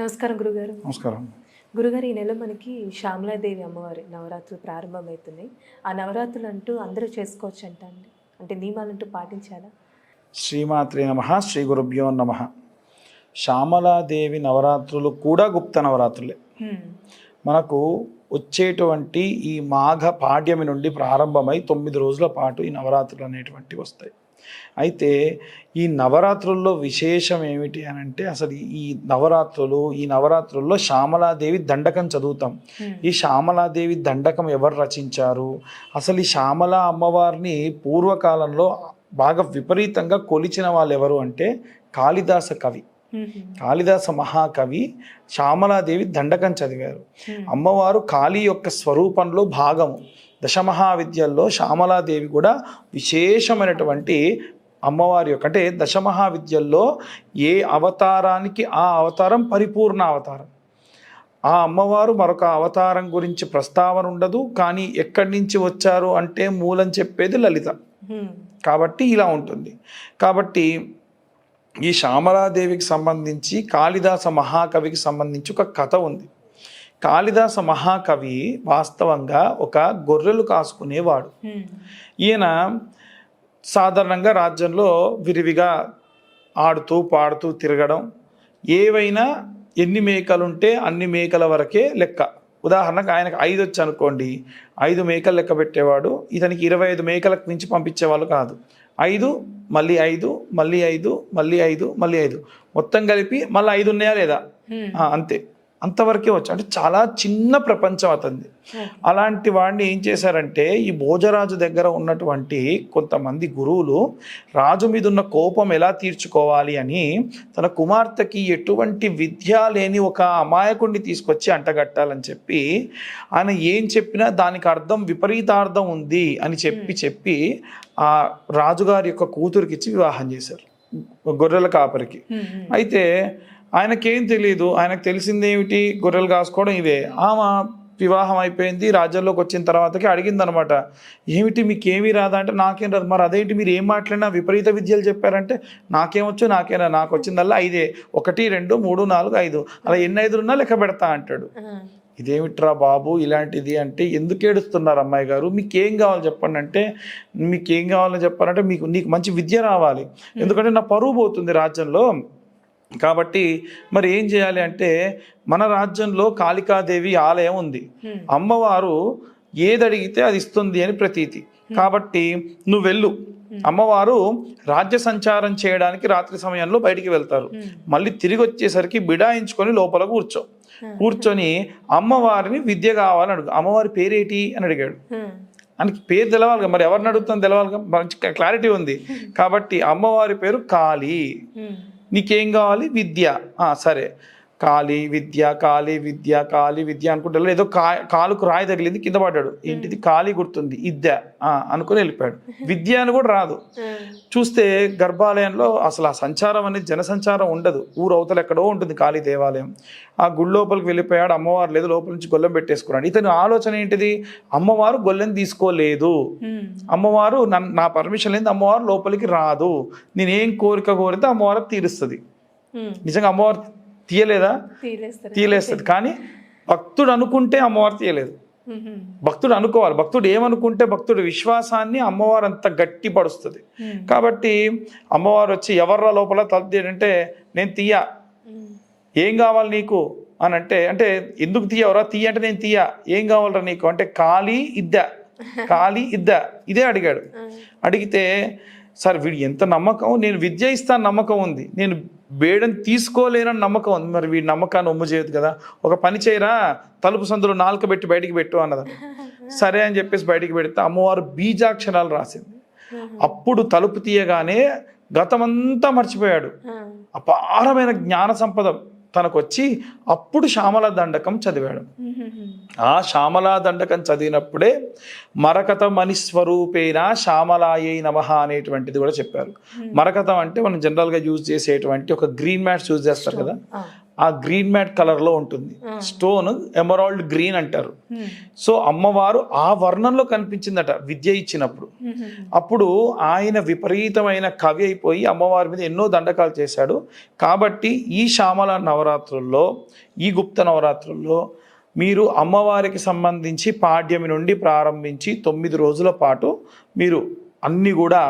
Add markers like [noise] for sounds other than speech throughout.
నమస్కారం గురుగారు. నమస్కారం. గురుగారు ఈ నెల మనకి శ్యామలాదేవి అమ్మవారి నవరాత్రులు ప్రారంభమవుతున్నాయి. ఆ నవరాత్రులు అంటూ అందరూ చేసుకోవచ్చు అంట అండి. అంటే నియమాలంటూ పాటించాలా శ్రీమాత్రే నమ శ్రీ గురుభ్యో నమ. శ్యామలాదేవి నవరాత్రులు కూడా గుప్త నవరాత్రులే. మనకు వచ్చేటువంటి ఈ మాఘ పాడ్యమి నుండి ప్రారంభమై తొమ్మిది రోజుల పాటు ఈ నవరాత్రులు అనేటువంటివి వస్తాయి. అయితే ఈ నవరాత్రుల్లో విశేషం ఏమిటి అని అంటే అసలు ఈ నవరాత్రులు ఈ నవరాత్రుల్లో శ్యామలాదేవి దండకం చదువుతాం. ఈ శ్యామలాదేవి దండకం ఎవరు రచించారు అసలు ఈ శ్యామల అమ్మవారిని పూర్వకాలంలో బాగా విపరీతంగా కొలిచిన వాళ్ళు ఎవరు అంటే కాళిదాస కవి. కాళిదాస మహాకవి శ్యామలాదేవి దండకం చదివారు. అమ్మవారు కాళీ యొక్క స్వరూపంలో భాగము దశమహావిద్యల్లో శ్యామలాదేవి కూడా విశేషమైనటువంటి అమ్మవారి యొక్క అంటే దశమహావిద్యల్లో ఏ అవతారానికి ఆ అవతారం పరిపూర్ణ అవతారం. ఆ అమ్మవారు మరొక అవతారం గురించి ప్రస్తావన ఉండదు కానీ ఎక్కడి నుంచి వచ్చారు అంటే మూలం చెప్పేది లలిత. కాబట్టి ఇలా ఉంటుంది. కాబట్టి ఈ శ్యామలాదేవికి సంబంధించి కాళిదాస మహాకవికి సంబంధించి ఒక కథ ఉంది. కాళిదాస మహాకవి వాస్తవంగా ఒక గొర్రెలు కాసుకునేవాడు. ఈయన సాధారణంగా రాజ్యంలో విరివిగా ఆడుతూ పాడుతూ తిరగడం ఏవైనా ఎన్ని మేకలుంటే అన్ని మేకల వరకే లెక్క. ఉదాహరణకు ఆయనకు ఐదు వచ్చి అనుకోండి. ఐదు మేకలు లెక్క పెట్టేవాడు. ఇతనికి ఇరవై ఐదు మేకలకు మించి పంపించేవాళ్ళు కాదు. ఐదు మళ్ళీ ఐదు మళ్ళీ ఐదు మళ్ళీ ఐదు మళ్ళీ ఐదు. మొత్తం కలిపి మళ్ళీ ఐదు ఉన్నాయా లేదా? అంతే. అంతవరకే వచ్చు. అంటే చాలా చిన్న ప్రపంచం అతనిది. ఓకే. అలాంటి వాడిని ఏం చేశారంటే ఈ భోజరాజు దగ్గర ఉన్నటువంటి కొంతమంది గురువులు రాజు మీద ఉన్న కోపం ఎలా తీర్చుకోవాలి అని తన కుమార్తెకి ఎటువంటి విద్య లేని ఒక అమాయకుడిని తీసుకొచ్చి అంటగట్టాలని చెప్పి ఆయన ఏం చెప్పినా దానికి అర్థం విపరీతార్థం ఉంది అని చెప్పి చెప్పి ఆ రాజుగారి యొక్క కూతురికి ఇచ్చి వివాహం చేశారు. గొర్రెల కాపరికి. అయితే ఆయనకేం తెలియదు ఆయనకు తెలిసిందేమిటి? గొర్రెలు కాసుకోవడం ఇవే. ఆమె వివాహం అయిపోయింది రాజ్యంలోకి వచ్చిన తర్వాతకి అడిగిందనమాట. ఏమిటి మీకేమీ రాదా అంటే నాకేం రాదు. మరి అదేంటి మీరు ఏం మాట్లాడినా విపరీత విద్యలు చెప్పారంటే నాకేమొచ్చు నాకేనా నాకు వచ్చిందల్లా ఐదే. ఒకటి రెండు మూడు నాలుగు ఐదు. అలా ఎన్ని ఐదులు ఉన్నా లెక్క పెడతా అంటాడు. ఇదేమిట్రా బాబు ఇలాంటిది అంటే ఎందుకు ఏడుస్తున్నారు అమ్మాయి గారు? మీకు ఏం కావాలి చెప్పండి అంటే మీకు ఏం కావాలో చెప్పాలంటే మీకు నీకు మంచి విద్య రావాలి. ఎందుకంటే నా పరువు పోతుంది రాజ్యంలో. కాబట్టి మరి ఏం చేయాలి అంటే మన రాజ్యంలో కాళికాదేవి ఆలయం ఉంది. అమ్మవారు ఏది అడిగితే అది ఇస్తుంది అని ప్రతీతి. కాబట్టి నువ్వు వెళ్ళు. అమ్మవారు రాజ్య సంచారం చేయడానికి రాత్రి సమయంలో బయటికి వెళ్తారు. మళ్ళీ తిరిగి వచ్చేసరికి బిడాయించుకొని లోపల కూర్చో. కూర్చొని అమ్మవారిని విద్య కావాలని అడుగు. అమ్మవారి పేరేటి అని అడిగాడు. ఆయనకి పేరు తెలవాలి కదా, మరి ఎవరిని అడుగుతాను తెలవాలి కదా, మంచి క్లారిటీ ఉంది. కాబట్టి అమ్మవారి పేరు కాళీ. నీకేం కావాలి? విద్య. సరే. కాళీ విద్య కాళీ విద్య కాళీ విద్య అనుకుంటే ఏదో కా కాలుకు రాయి తగిలింది కింద పడ్డాడు. ఏంటిది? కాళీ గుర్తుంది. ఇద్య ఆ, అనుకుని వెళ్ళిపోయాడు. [laughs] విద్య అని కూడా రాదు. చూస్తే గర్భాలయంలో అసలు ఆ సంచారం అనేది జనసంచారం ఉండదు. ఊరు అవతల ఎక్కడో ఉంటుంది కాళీ దేవాలయం. ఆ గుడి లోపలికి వెళ్ళిపోయాడు. అమ్మవారు లేదు లోపల నుంచి గొల్లెం పెట్టేసుకున్నాడు. ఇతని ఆలోచన ఏంటిది? అమ్మవారు గొల్లెం తీసుకోలేదు. అమ్మవారు నా పర్మిషన్ లేదు అమ్మవారు లోపలికి రాదు. నేనేం కోరిక కోరితే అమ్మవారు తీరుస్తుంది. నిజంగా అమ్మవారు తీయలేదా? తీయలేస్తుంది కానీ భక్తుడు అనుకుంటే అమ్మవారు తీయలేదు. భక్తుడు అనుకోవాలి. భక్తుడు ఏమనుకుంటే భక్తుడి విశ్వాసాన్ని అమ్మవారు అంత గట్టి పడుస్తుంది హ్మ్. కాబట్టి అమ్మవారు వచ్చి ఎవర్రా లోపల తలుపు తీయంటే నేను తీయ. ఏం కావాలి నీకు? అని అంటే అంటే ఎందుకు తీయవరా? తీయ అంటే నేను తీయ. ఏం కావాలరా నీకు? అంటే ఖాళీ ఇద్ద. [laughs] ఖాళీ ఇద్ద. ఇదే అడిగాడు. అడిగితే సార్ వీడు ఎంత నమ్మకం? నేను విద్య ఇస్తాను నమ్మకం ఉంది. నేను బేడని తీసుకోలేనని నమ్మకం ఉంది. మరి వీడి నమ్మకాన్ని ఒమ్ము చేయదు కదా. ఒక పని చేయరా? తలుపు సందులో నాలుక పెట్టి బయటికి పెట్టు అన్నది. [laughs] సరే అని చెప్పేసి బయటికి పెడితే అమ్మవారు బీజాక్షరాలు రాసింది. అప్పుడు తలుపు తీయగానే గతమంతా మర్చిపోయాడు. అపారమైన జ్ఞాన సంపద తనకు వచ్చి అప్పుడు శ్యామల దండకం చదివాడు. ఆ శ్యామలా దండకం చదివినప్పుడే మరకత మణిస్వరూపేణ శ్యామలాయై నమ అనేటువంటిది కూడా చెప్పారు. మరకతం అంటే మనం జనరల్గా యూజ్ చేసేటువంటి ఒక గ్రీన్ మ్యాట్స్ యూజ్ చేస్తారు కదా. ఆ. గ్రీన్ మ్యాట్ కలర్లో ఉంటుంది. స్టోన్ ఎమరాల్డ్ గ్రీన్ అంటారు. సో అమ్మవారు ఆ వర్ణంలో కనిపించిందట విద్య ఇచ్చినప్పుడు. హ్మ్. అప్పుడు ఆయన విపరీతమైన కవి అయిపోయి అమ్మవారి మీద ఎన్నో దండకాలు చేశాడు. కాబట్టి ఈ శ్యామల నవరాత్రుల్లో ఈ గుప్త నవరాత్రుల్లో మీరు అమ్మవారికి సంబంధించి పాడ్యమి నుండి ప్రారంభించి తొమ్మిది రోజుల పాటు మీరు అన్నీ కూడా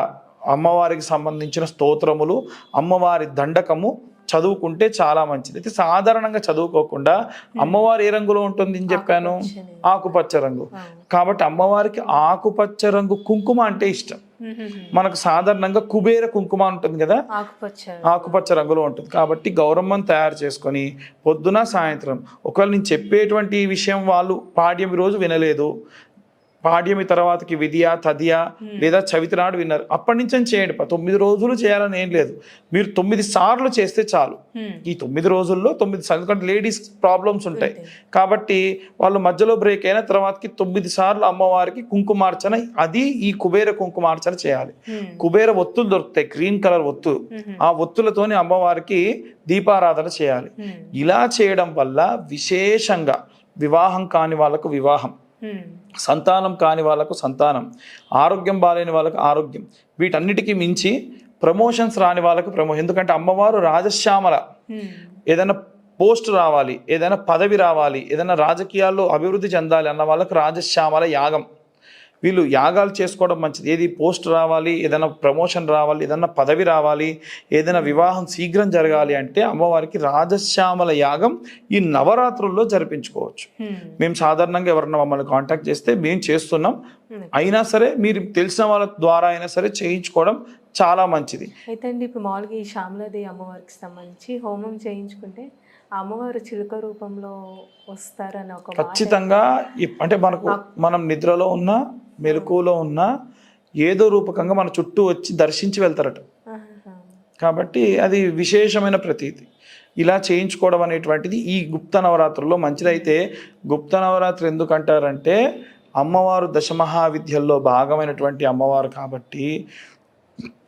అమ్మవారికి సంబంధించిన స్తోత్రములు అమ్మవారి దండకము చదువుకుంటే చాలా మంచిది అయితే సాధారణంగా చదువుకోకుండా అమ్మవారు ఏ రంగులో ఉంటుంది అని చెప్పాను. ఆకుపచ్చ రంగు. కాబట్టి అమ్మవారికి ఆకుపచ్చ రంగు కుంకుమ అంటే ఇష్టం. మనకు సాధారణంగా కుబేర కుంకుమ ఉంటుంది కదా? ఆకుపచ్చ. ఆకుపచ్చ రంగులో ఉంటుంది. కాబట్టి గౌరమ్మను తయారు చేసుకొని పొద్దున సాయంత్రం ఒకవేళ నేను చెప్పేటువంటి విషయం వాళ్ళు పాడ్యమి రోజు వినలేదు. పాడ్యమి తర్వాతకి విధియ తదియ లేదా చవితి నాడు విన్నారు అప్పటి నుంచి చేయండి తొమ్మిది రోజులు చేయాలని ఏం లేదు మీరు తొమ్మిది సార్లు చేస్తే చాలు. ఈ తొమ్మిది రోజుల్లో తొమ్మిది సార్లు ఎందుకంటే లేడీస్ ప్రాబ్లమ్స్ ఉంటాయి కాబట్టి వాళ్ళు మధ్యలో బ్రేక్ అయిన తర్వాతకి తొమ్మిది సార్లు అమ్మవారికి కుంకుమార్చన అది ఈ కుబేర కుంకుమార్చన చేయాలి. కుబేర ఒత్తులు దొరుకుతాయి గ్రీన్ కలర్ ఒత్తు. ఆ ఒత్తులతోని అమ్మవారికి దీపారాధన చేయాలి. ఇలా చేయడం వల్ల విశేషంగా వివాహం కాని వాళ్ళకు వివాహం. సంతానం కాని వాళ్ళకు సంతానం ఆరోగ్యం బాలేని వాళ్ళకు ఆరోగ్యం. వీటన్నిటికీ మించి ప్రమోషన్స్ రాని వాళ్ళకు ప్రమోషన్ ఎందుకంటే అమ్మవారు రాజశ్యామల. హ్మ్. ఏదైనా పోస్ట్ రావాలి ఏదైనా పదవి రావాలి ఏదైనా రాజకీయాల్లో అభివృద్ధి చెందాలి అన్న వాళ్ళకు రాజశ్యామల యాగం. వీళ్ళు యాగాలు చేసుకోవడం మంచిది ఏది పోస్ట్ రావాలి ఏదైనా ప్రమోషన్ రావాలి ఏదైనా పదవి రావాలి ఏదైనా వివాహం శీఘ్రం జరగాలి అంటే అమ్మవారికి రాజశ్యామల యాగం ఈ నవరాత్రుల్లో జరిపించుకోవచ్చు. మేము సాధారణంగా ఎవరన్నా మమ్మల్ని కాంటాక్ట్ చేస్తే మేము చేస్తున్నాం. అయినా సరే మీరు తెలిసిన వాళ్ళ ద్వారా అయినా సరే చేయించుకోవడం చాలా మంచిది అయితే అండి ఇప్పుడు మామూలుగా ఈ శ్యామలాదేవి అమ్మవారికి సంబంధించి హోమం చేయించుకుంటే అమ్మవారు చిలుక రూపంలో వస్తారని ఒక ఖచ్చితంగా అంటే మనకు మనం నిద్రలో ఉన్నా మెలకువలో ఉన్నా ఏదో రూపకంగా మన చుట్టూ వచ్చి దర్శించి వెళ్తారట. కాబట్టి అది విశేషమైన ప్రతీతి ఇలా చేయించుకోవడం అనేటువంటిది ఈ గుప్త నవరాత్రుల్లో మంచిదైతే గుప్త నవరాత్రి ఎందుకు అంటారంటే అమ్మవారు దశమహావిద్యల్లో భాగమైనటువంటి అమ్మవారు కాబట్టి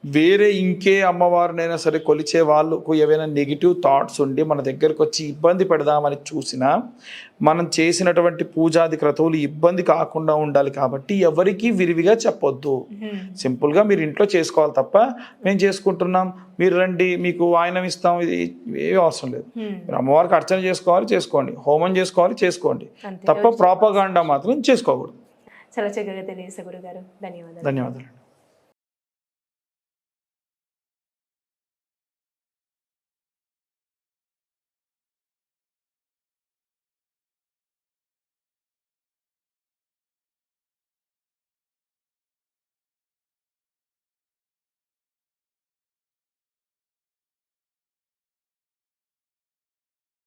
వేరే ఇంకే అమ్మవారినైనా సరే కొలిచే వాళ్ళకు ఏవైనా నెగిటివ్ థాట్స్ ఉండి మన దగ్గరకు వచ్చి ఇబ్బంది పెడదామని చూసినా మనం చేసినటువంటి పూజాది క్రతువులు ఇబ్బంది కాకుండా ఉండాలి కాబట్టి ఎవరికీ విరివిగా చెప్పొద్దు. సింపుల్గా మీరు ఇంట్లో చేసుకోవాలి తప్ప మేము చేసుకుంటున్నాం మీరు రండి మీకు వాయనం ఇస్తాం ఇది ఏమీ అవసరం లేదు. హ్మ్. మీరు అమ్మవారికి అర్చన చేసుకోవాలి చేసుకోండి. హోమం చేసుకోవాలి చేసుకోండి. తప్ప ప్రాపగాండా మాత్రం చేసుకోకూడదు. చాలా చక్కగా తెలియజేసే గురుగారు. ధన్యవాదాలు. ధన్యవాదాలు.